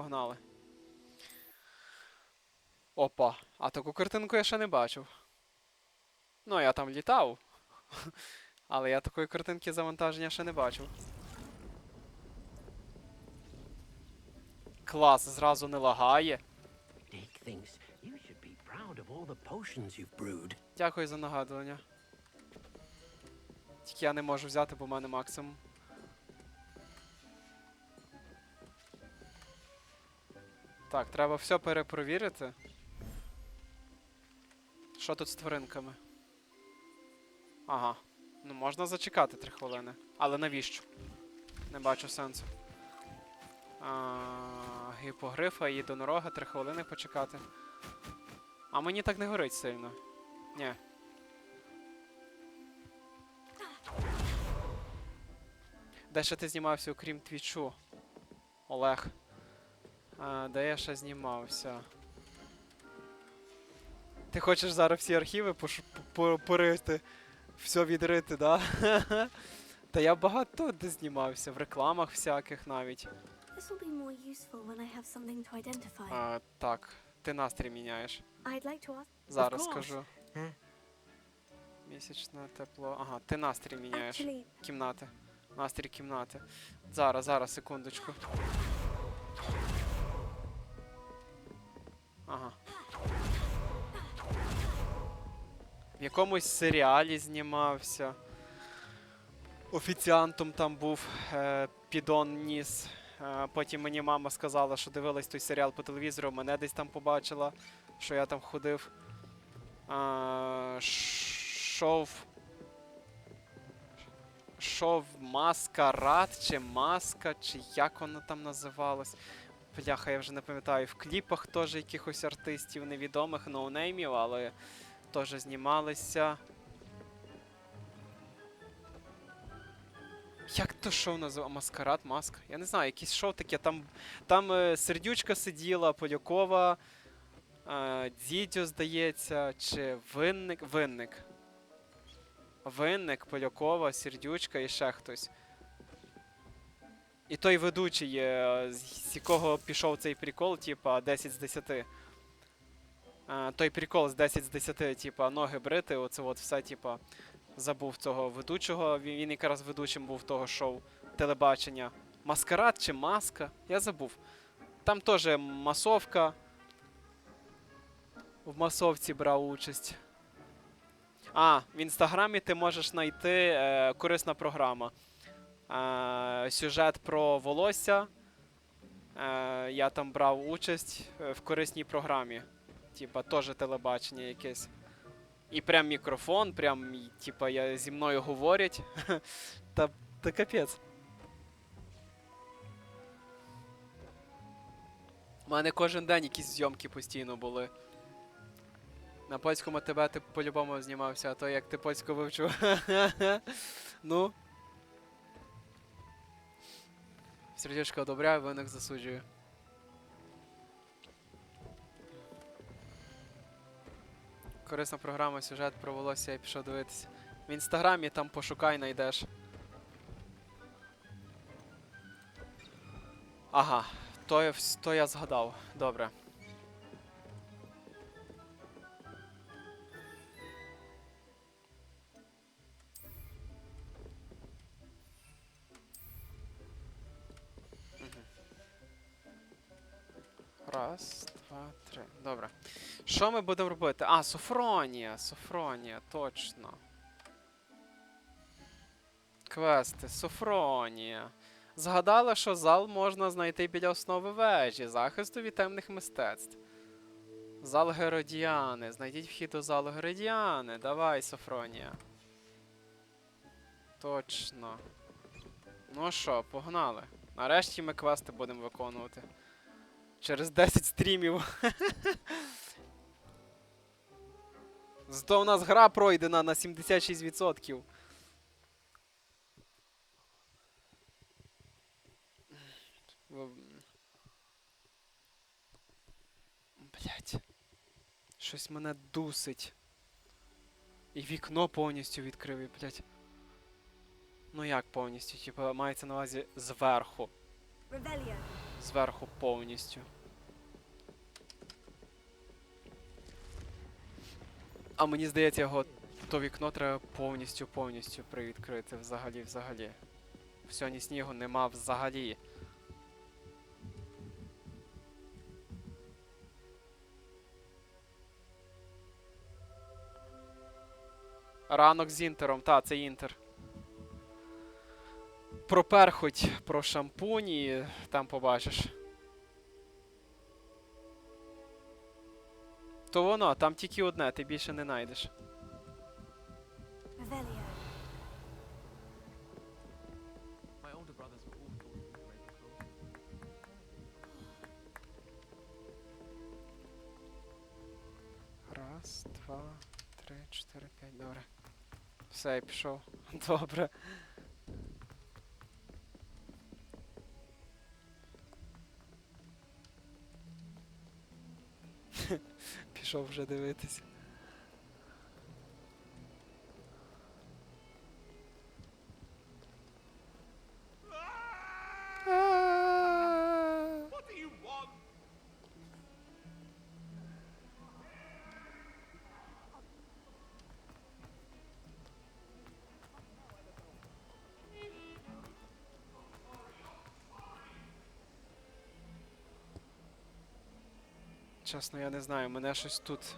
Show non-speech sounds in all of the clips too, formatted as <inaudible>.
Погнали. Опа. А таку картинку я ще не бачив. Ну, я там літав. <laughs> Але я такої картинки завантаження ще не бачив. Клас, зразу не лагає. Дякую за нагадування. Тільки я не можу взяти, бо в мене максимум. Так, треба все перепровірити. Що тут з тваринками? Ага. Ну можна зачекати 3 хвилини. Але навіщо? Не бачу сенсу. А, гіпогрифа і єдинорога 3 хвилини почекати. А мені так не горить сильно. Ні. Де ще ти знімався, окрім твічу? Олег. А, де я ще знімався? Ти хочеш зараз всі архіви пош... по- порити? Все відрити, да? <laughs> Та я багато де знімався, в рекламах всяких навіть. This will be more useful when I have something to identify. А, так, ти настрій міняєш. I'd like to ask. Зараз скажу. Місячне тепло. Ага, ти настрій міняєш. Actually, Кімнати. Настрій кімнати. Зараз, зараз, секундочку. Ага. В якомусь серіалі знімався. Офіціантом там був е, підон ніс. Е, потім мені мама сказала, що дивилась той серіал по телевізору, мене десь там побачила, що я там ходив. Е, шов шов маскарад, чи маска, чи як воно там називалось. Бляха, я вже не пам'ятаю. В кліпах теж якихось артистів невідомих, ноунеймів, але теж знімалися. Як то шоу називається? Маскарад, маска? Я не знаю, якесь шоу таке. Там, там е, сердючка сиділа, Полякова, е, Дзідьо, здається, чи винник. Винник. Винник, Полякова, Сердючка і ще хтось. І той ведучий, е, з якого пішов цей прикол, типа 10 з 10. Е, той прикол з 10 з 10, типа, ноги брити, оце от все, типа, забув цього ведучого. Він якраз ведучим був того шоу телебачення. Маскарад чи маска? Я забув. Там теж масовка. В масовці брав участь. А, в інстаграмі ти можеш знайти е, корисна програма. Сюжет про волосся. Е, я там брав участь е, в корисній програмі. Типа, теж телебачення якесь. І прям мікрофон, прям, типа, я, зі мною говорять. <laughs> та, та капець. У мене кожен день якісь зйомки постійно були. На польському тебе ти по-любому знімався, а то як ти польську вивчив. <laughs> ну. Сердечко одобряю, виник засуджую. Корисна програма, сюжет про волосся, я пішов дивитися. В інстаграмі там пошукай, знайдеш. Ага, то то я згадав. Добре. Що ми будемо робити? А, Софронія. Софронія, точно. Квести, Софронія. Згадала, що зал можна знайти біля основи вежі, захисту від темних мистецтв. Зал Геродіани. Знайдіть вхід у зал Геродіани. Давай, Софронія. Точно. Ну що, погнали. Нарешті ми квести будемо виконувати. Через 10 стрімів. <laughs> Зато у нас гра пройдена на 76%. Блять. Щось мене дусить. І вікно повністю відкрив, блять. Ну як повністю? Типа мається на увазі зверху. Revelio. Зверху повністю. А мені здається, його то вікно треба повністю повністю привідкрити взагалі взагалі. В сьогодні снігу нема взагалі. Ранок з інтером, та, це інтер. Про перхоть, про шампуні, там побачиш. То воно, там тільки одне, ти більше не знайдеш. Раз, два, три, чотири, п'ять. Добре. Все, я пішов. <laughs> Добре. Пішов вже дивитися. Чесно, я не знаю, мене щось тут.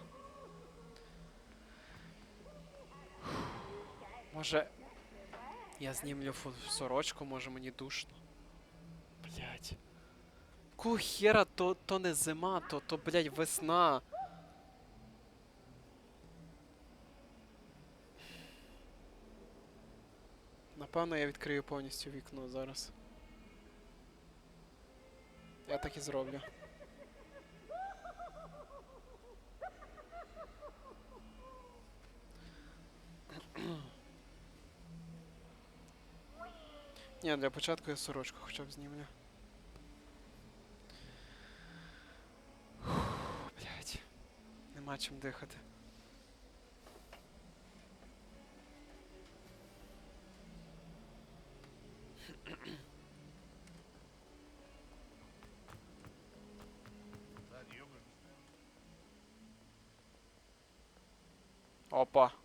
Може. Я знімлю сорочку, може мені душно. Блять. Кого хера, то, то не зима, то, то, блять, весна. Напевно, я відкрию повністю вікно зараз. Я так і зроблю. Ні, для початку я сорочку хоча б знімлю. Блять. Нема чим дихати. Опа.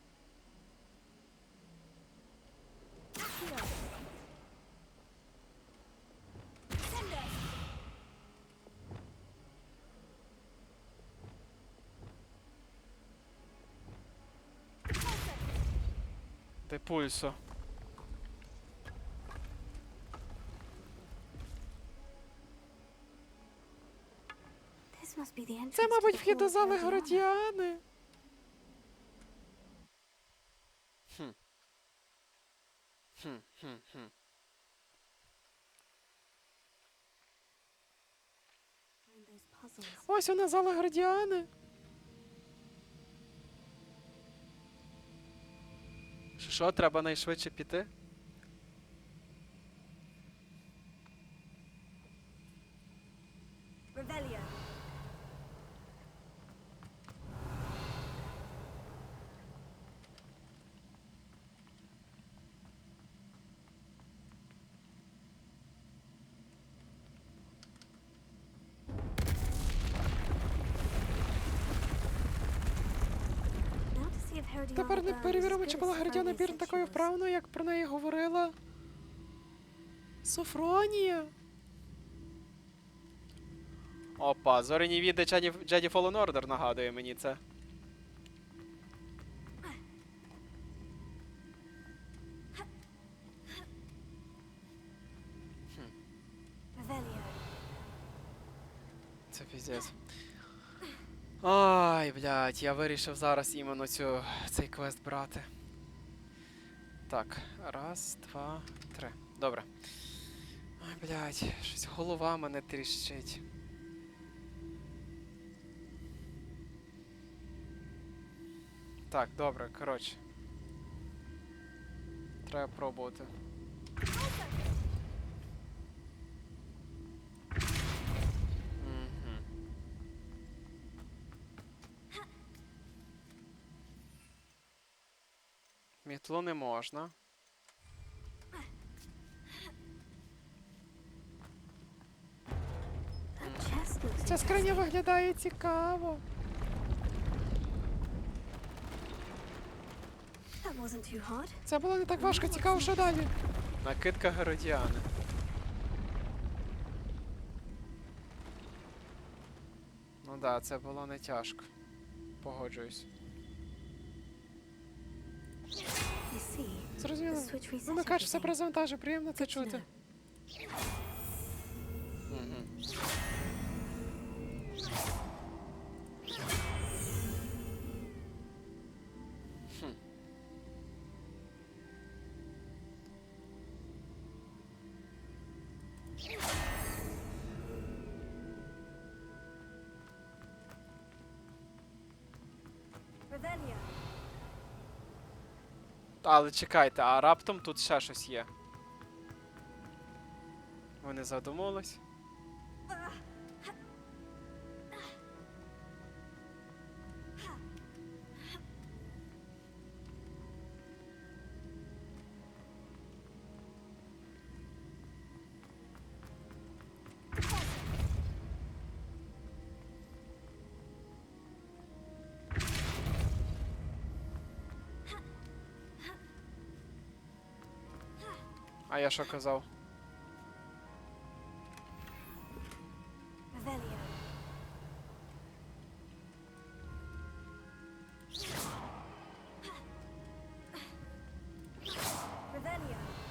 The entrance. Це, мабуть, вхід до зали. Городіани. Хм. Хм, хм, хм. Ось вона зала Городіани. Що, треба найшвидше піти? Не перевіримо, чи була as Городіана Бірн такою вправною, як про неї говорила. Софронія. Опа, зоряні віди Jedi Fallen Order нагадує мені це. Ай, блядь, я вирішив зараз іменно цю, цей квест брати. Так, раз, два, три. Добре. Ай, блядь, щось голова мене тріщить. Так, добре, коротше. Треба пробувати. Мітлу не можна. Ця скриня виглядає цікаво. Це було не так важко, цікаво, що далі. Накидка Геродіани. Ну да, це було не тяжко. Погоджуюсь. Зрозуміло. Вимикач все про завантажі, приємно це чути. know. Але чекайте, а раптом тут ще щось є. Вони задумались. А я що казав?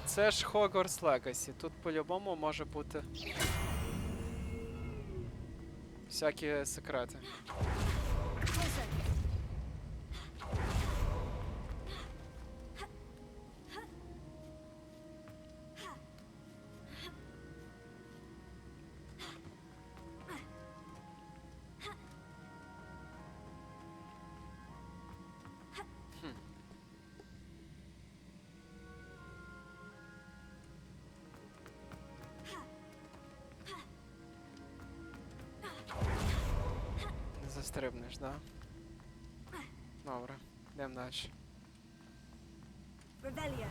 Це ж Hogwarts Legacy. Тут по-любому може бути. Всякі секрети. Не застрибнеш, да? Добре, йдемо далі. Revelia.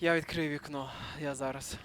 Я відкрию вікно, я зараз.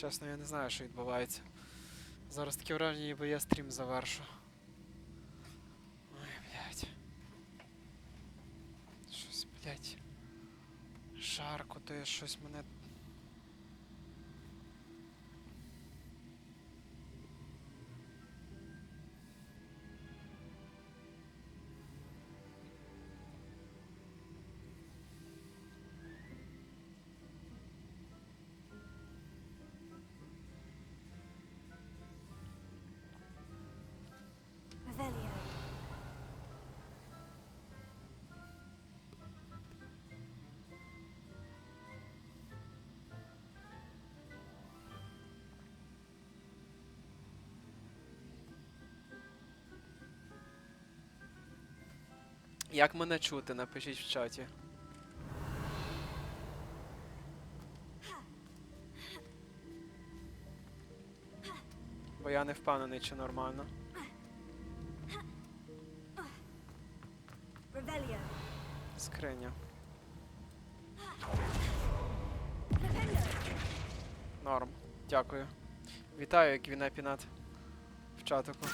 Чесно, я не знаю, що відбувається. Зараз таке враження, ніби я стрім завершу. Ой, блядь. Щось, блядь. Жарко, то є щось мене. Як мене чути, напишіть в чаті. Бо я не впевнений, чи нормально. Скриня. Норм. Дякую. Вітаю, Квінепінат. В чатику.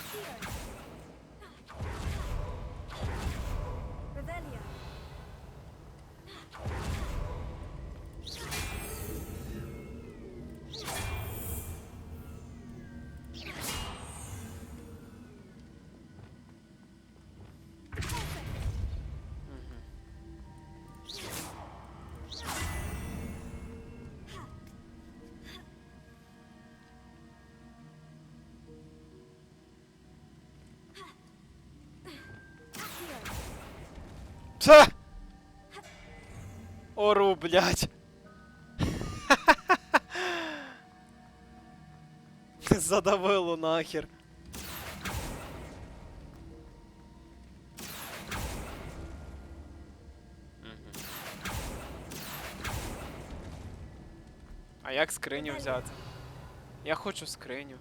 Ца! Ору, блядь. <laughs> Задавило нахер. А як скриню взяти? Я хочу скриню.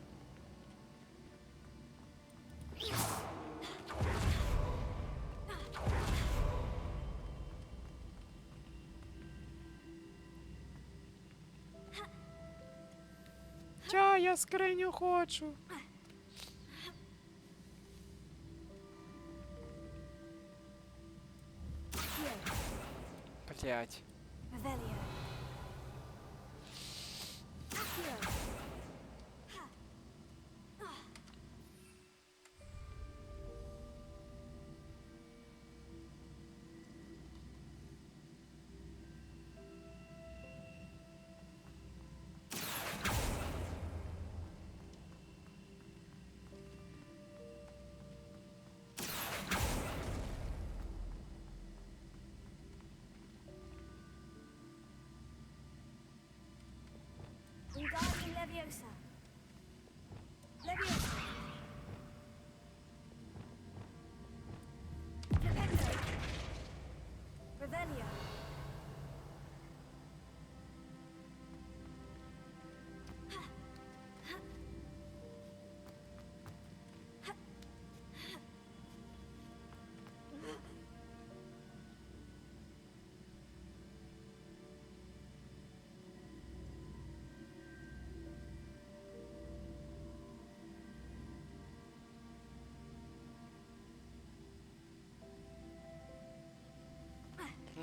Скриню хочу. Блять. Alexa.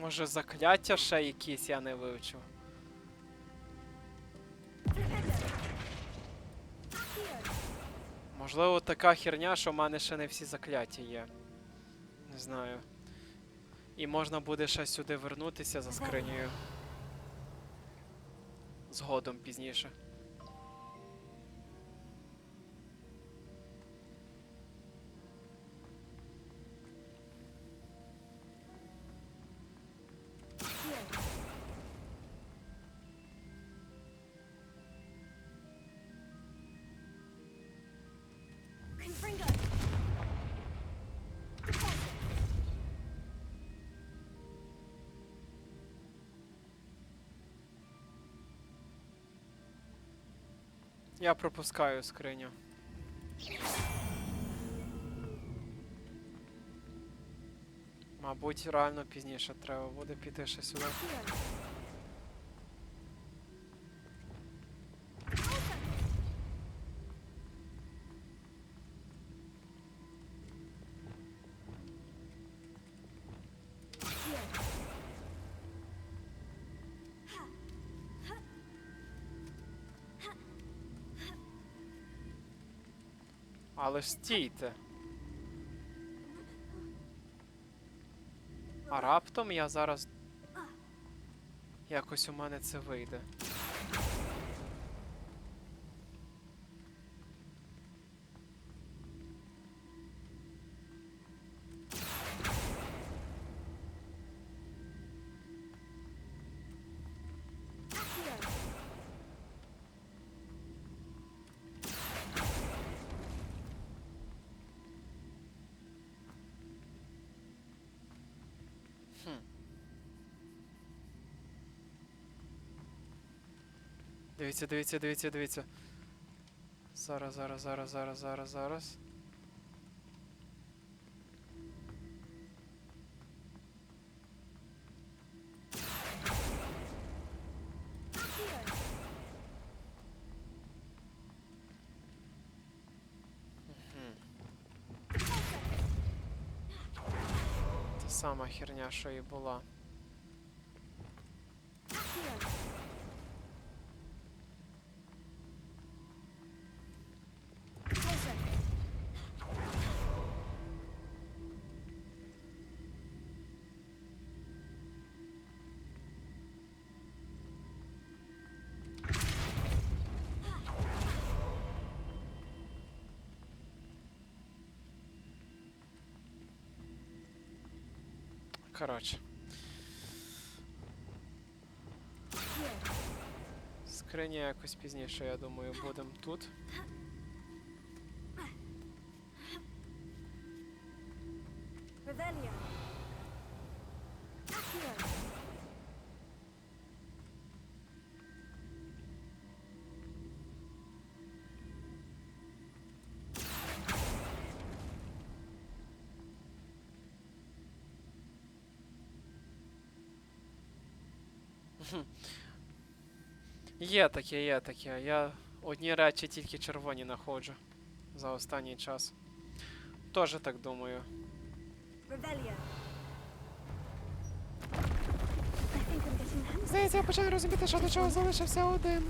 Може закляття ще якісь я не вивчив. Можливо, така херня, що в мене ще не всі закляття є. Не знаю. І можна буде ще сюди вернутися за скринею. Згодом пізніше. Я пропускаю скриню. Мабуть, реально пізніше треба буде піти ще сюди. Але стійте. А раптом я зараз. Якось у мене це вийде. Дивіться, дивіться, дивіться, дивіться. Зараз, зараз, зараз, зараз, зараз, зараз. Та сама херня, що і була. Коротше. Скриня якось пізніше, я думаю, будемо тут. Є таке, є таке. Я одні речі тільки червоні знаходжу за останній час. Тоже так думаю. Здається, я починаю розуміти, що до чого залишився один.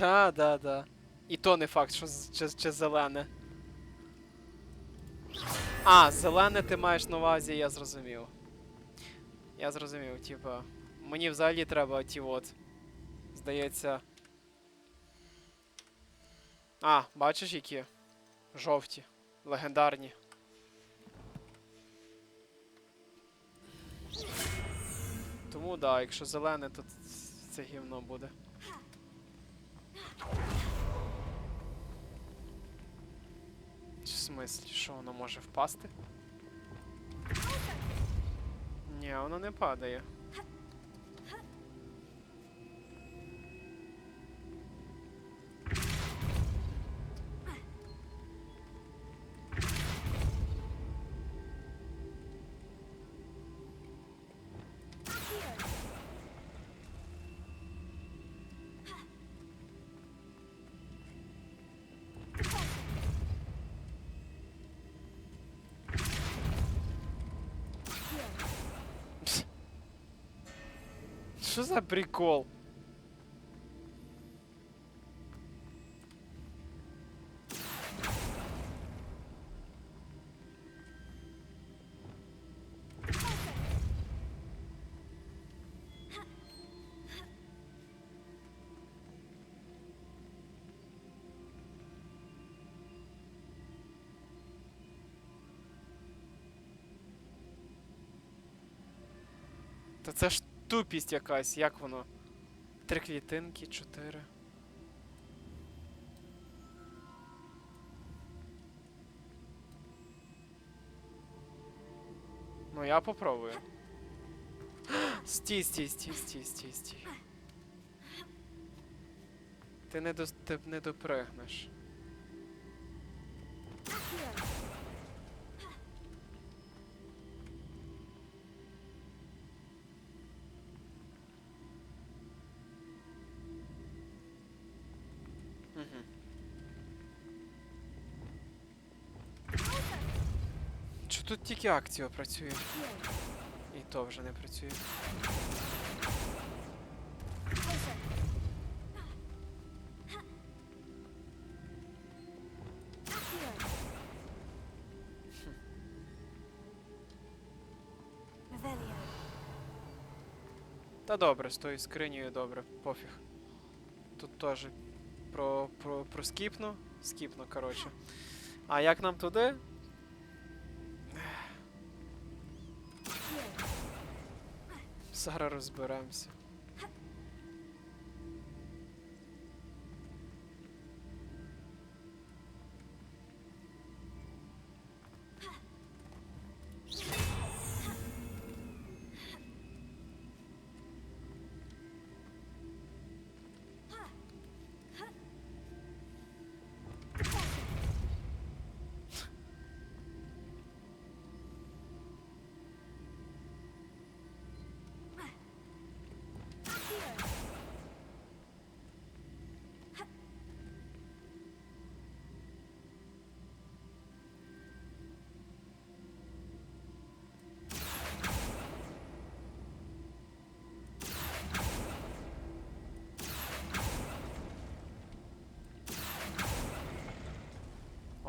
Да, да, да. І то не факт, що чи, чи зелене. А, зелене ти маєш на увазі, я зрозумів. Я зрозумів, типа. Мені взагалі треба ті от. Здається. А, бачиш які? Жовті. Легендарні. Тому да, якщо зелене, то це гівно буде. Смислі, що воно може впасти? Ні, воно не падає. За прикол? Тупість якась, як воно? Три клітинки, чотири. Ну я попробую. <gasps> Стій, стій, стій, стій, стій, стій. Ти не, дос... ти не допригнеш. Тільки акціо працює? І то вже не працює. Та добре, з тою скринею добре, пофіг. тут теж про, про, про скіпну. Скіпну, коротше. А як нам туди? Зараз розберемося.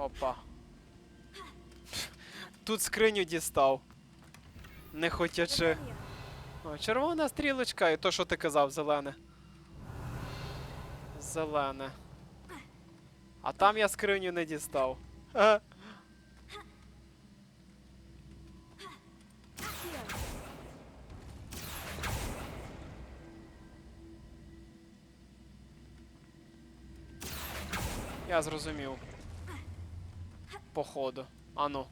Опа. Тут скриню дістав. Не хотячи. О, червона стрілочка і то, що ти казав, зелене. Зелене. А там я скриню не дістав. Я зрозумів. Походу. Ану.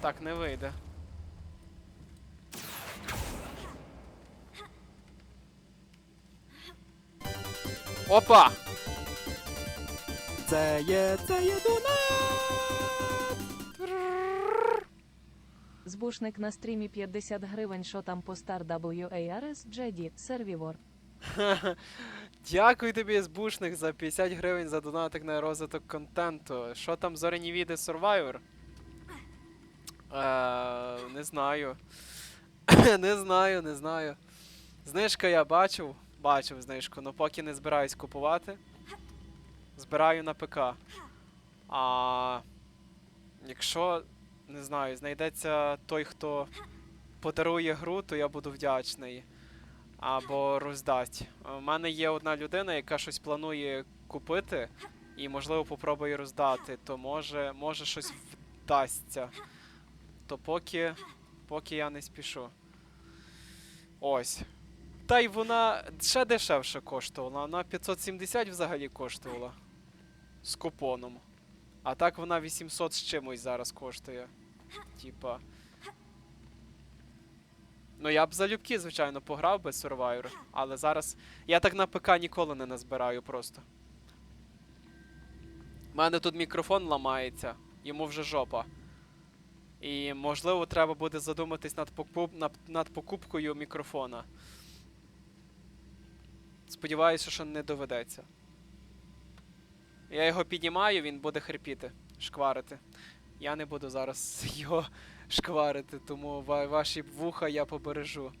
Так не вийде. Опа! Це є, це є Збушник на стрімі 50 гривень, що там по Star WARS Jedi Servivor. Дякую тобі, збушник, за 50 гривень за донатик на розвиток контенту. Що там зоряні віди Survivor? Е, не знаю. <coughs> не знаю, не знаю. Знижка я бачив. Бачив знижку, але поки не збираюсь купувати. Збираю на ПК. А якщо, не знаю, знайдеться той, хто подарує гру, то я буду вдячний або роздасть. У мене є одна людина, яка щось планує купити і, можливо, попробує роздати, то може, може щось вдасться. То поки, поки я не спішу. Ось. Та й вона ще дешевше коштувала. Вона 570 взагалі коштувала. З купоном. А так вона 800 з чимось зараз коштує. Типа. Ну я б залюбки, звичайно, пограв би Survivor, але зараз. Я так на ПК ніколи не назбираю просто. У мене тут мікрофон ламається, йому вже жопа. І можливо треба буде задуматись над, покуп... над... покупкою мікрофона. Сподіваюся, що не доведеться. Я його піднімаю, він буде хрипіти, шкварити. Я не буду зараз <laughs> його шкварити, тому ва- ваші вуха я побережу.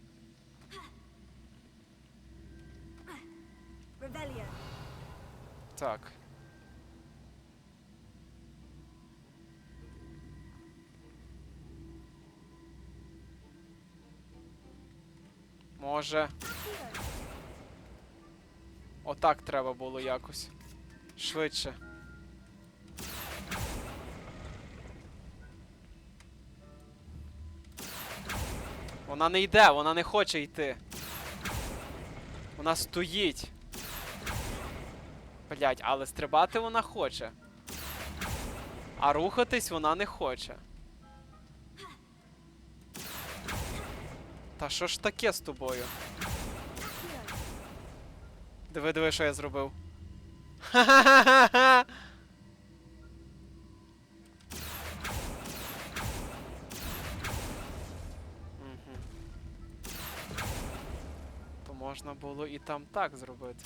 Revelio. Так. Може. Отак треба було якось. Швидше. Вона не йде, вона не хоче йти. Вона стоїть. Блять, але стрибати вона хоче. А рухатись вона не хоче. Та що ж таке з тобою? Диви, диви, що я зробив. Ха-ха-ха-ха! Можна було і там так зробити.